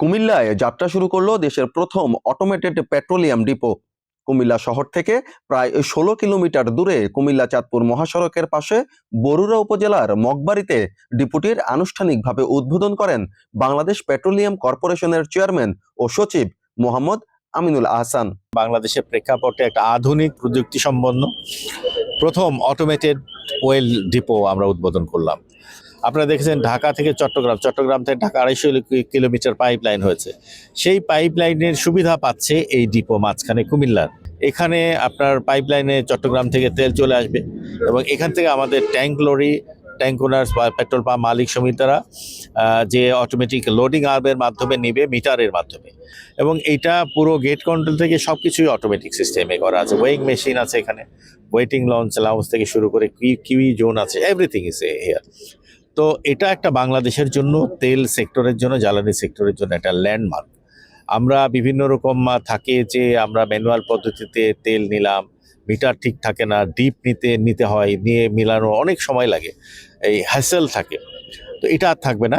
কুমিল্লায় যাত্রা শুরু করল দেশের প্রথম অটোমেটেড পেট্রোলিয়াম ডিপো কুমিল্লা শহর থেকে প্রায় ষোলো কিলোমিটার দূরে কুমিল্লা চাঁদপুর মহাসড়কের পাশে বরুড়া উপজেলার মগবাড়িতে ডিপোটির আনুষ্ঠানিকভাবে উদ্বোধন করেন বাংলাদেশ পেট্রোলিয়াম কর্পোরেশনের চেয়ারম্যান ও সচিব মোহাম্মদ আমিনুল আহসান। বাংলাদেশের প্রেক্ষাপটে একটা আধুনিক প্রযুক্তি সম্পন্ন প্রথম অটোমেটেড ওয়েল ডিপো আমরা উদ্বোধন করলাম। আপনারা দেখেছেন ঢাকা থেকে চট্টগ্রাম চট্টগ্রাম থেকে ঢাকা আড়াইশো কিলোমিটার পাইপ লাইন হয়েছে। সেই পাইপ লাইনের সুবিধা পাচ্ছে এই ডিপো মাঝখানে কুমিল্লার। এখানে আপনার পাইপ লাইনে চট্টগ্রাম থেকে তেল চলে আসবে এবং এখান থেকে আমাদের ট্যাঙ্ক লরি ট্যাঙ্ক ওনার্স বা পেট্রোল পাম্প মালিক সমিতিরা যে অটোমেটিক লোডিং আর্মের মাধ্যমে নিবে মিটারের মাধ্যমে। এবং এইটা পুরো গেট কন্ট্রোল থেকে সব কিছুই অটোমেটিক সিস্টেমে করা আছে। ওয়েইং মেশিন আছে এখানে। ওয়েটিং লঞ্চ লাউন্স থেকে শুরু করে কি কিউই জোন আছে এভরিথিং ইজ হেয়ার তো এটা একটা বাংলাদেশের জন্য, তেল সেক্টরের জন্য, জ্বালানি সেক্টরের জন্য একটা ল্যান্ডমার্ক। আমরা বিভিন্ন রকম থাকে যে আমরা ম্যানুয়াল পদ্ধতিতে তেল নিলাম, মিটার ঠিক থাকে না, ডিপ নিতে নিতে হয়, নিয়ে মিলানো অনেক সময় লাগে, এই হ্যাসেল থাকে। তো এটা আর থাকবে না।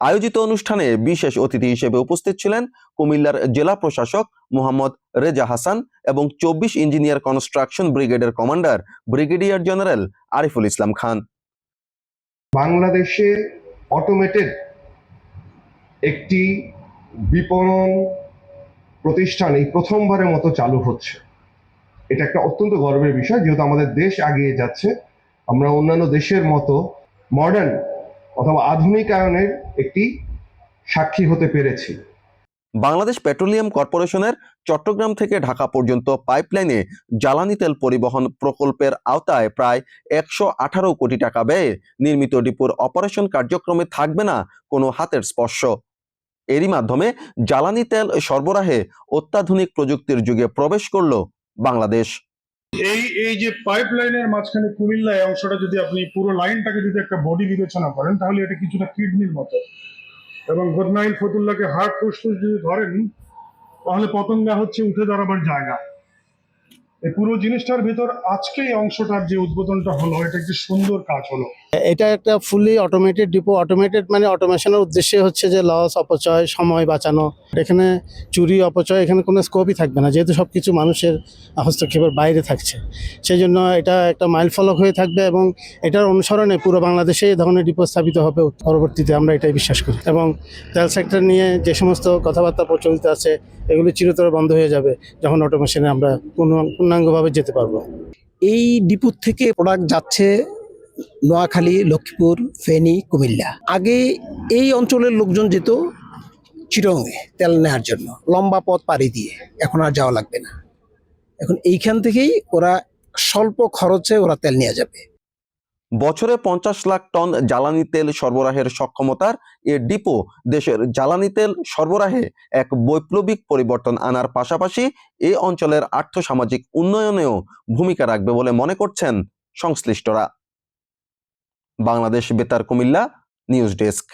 আয়োজিত অনুষ্ঠানে বিশেষ অতিথি হিসেবে উপস্থিত ছিলেন কুমিল্লার জেলা প্রশাসক মোহাম্মদ রেজা হাসান এবং চব্বিশ ইঞ্জিনিয়ার কনস্ট্রাকশন ব্রিগেডের commander brigadier general Ariful Islam Khan. বাংলাদেশে অটোমেটেড একটি বিপণন প্রতিষ্ঠান এই প্রথমবারের মতো চালু হচ্ছে। এটা একটা অত্যন্ত গর্বের বিষয়, যেহেতু আমাদের দেশ আগিয়ে যাচ্ছে, আমরা অন্যান্য দেশের মতো মডার্ন অথবা আধুনিকায়নের একটি সাক্ষী হতে পেরেছি। বাংলাদেশ পেট্রোলিয়াম কর্পোরেশনের চট্টগ্রাম থেকে ঢাকা পর্যন্ত পাইপলাইনে জ্বালানি তেল পরিবহন প্রকল্পের আওতায় প্রায় একশো আঠারো কোটি টাকা ব্যয়ে নির্মিত ডিপোর অপারেশন কার্যক্রমে থাকবে না কোনো হাতের স্পর্শ। এরই মাধ্যমে জ্বালানি তেল সরবরাহে অত্যাধুনিক প্রযুক্তির যুগে প্রবেশ করল বাংলাদেশ। এই এই যে পাইপ লাইনের মাঝখানে কুমিল্লা অংশটা যদি আপনি পুরো লাইনটাকে যদি একটা বডি বিবেচনা করেন, তাহলে এটা কিছুটা কিডনির মতো। এবং গোদনাইল ফতুল্লাকে হার্ট ফুসফুস যদি ধরেন, তাহলে পতঙ্গা হচ্ছে উঠে দাঁড়াবার জায়গা। এই পুরো জিনিসটার ভিতর আজকে এই অংশটার যে উদ্বোধনটা হলো, এটা একটি সুন্দর কাজ হলো। এটা একটা ফুলি অটোমেটেড ডিপো অটোমেটেড মানে অটোমেশনের উদ্দেশ্যে হচ্ছে যে লস অপচয়, সময় বাঁচানো। এখানে চুরি, অপচয়, এখানে কোনো স্কোপই থাকবে না, যেহেতু সব কিছু মানুষের হস্তক্ষেপের বাইরে থাকছে। সেই জন্য এটা একটা মাইল ফলক হয়ে থাকবে এবং এটার অনুসরণে পুরো বাংলাদেশে এই ধরনের ডিপো স্থাপিত হবে। পরবর্তীতে আমরা এটাই বিশ্বাস করি। এবং তেল সেক্টর নিয়ে যে সমস্ত কথাবার্তা প্রচলিত আছে, এগুলো চিরতরে বন্ধ হয়ে যাবে, যখন অটোমেশনে আমরা পূর্ণ- পূর্ণাঙ্গভাবে যেতে পারব। এই ডিপুর থেকে প্রোডাক্ট যাচ্ছে নোয়াখালী, লক্ষ্মীপুর, ফেনী, কুমিল্লা। আগে এই অঞ্চলের লোকজন যেত চিরঙে তেল নেওয়ার জন্য, লম্বা পথ পাড়ি দিয়ে। এখন আর যাওয়া লাগবে না। এখন এইখান থেকেই ওরা স্বল্প খরচে ওরা তেল নিয়ে যাবে। বছরে পঞ্চাশ লাখ টন জ্বালানি তেল সরবরাহের সক্ষমতার এ ডিপো দেশের জ্বালানি তেল সরবরাহে এক বৈপ্লবিক পরিবর্তন আনার পাশাপাশি এই অঞ্চলের আর্থসামাজিক উন্নয়নেও ভূমিকা রাখবে বলে মনে করছেন সংশ্লিষ্টরা। বাংলাদেশ বেতার কুমিল্লা নিউজ ডেস্ক।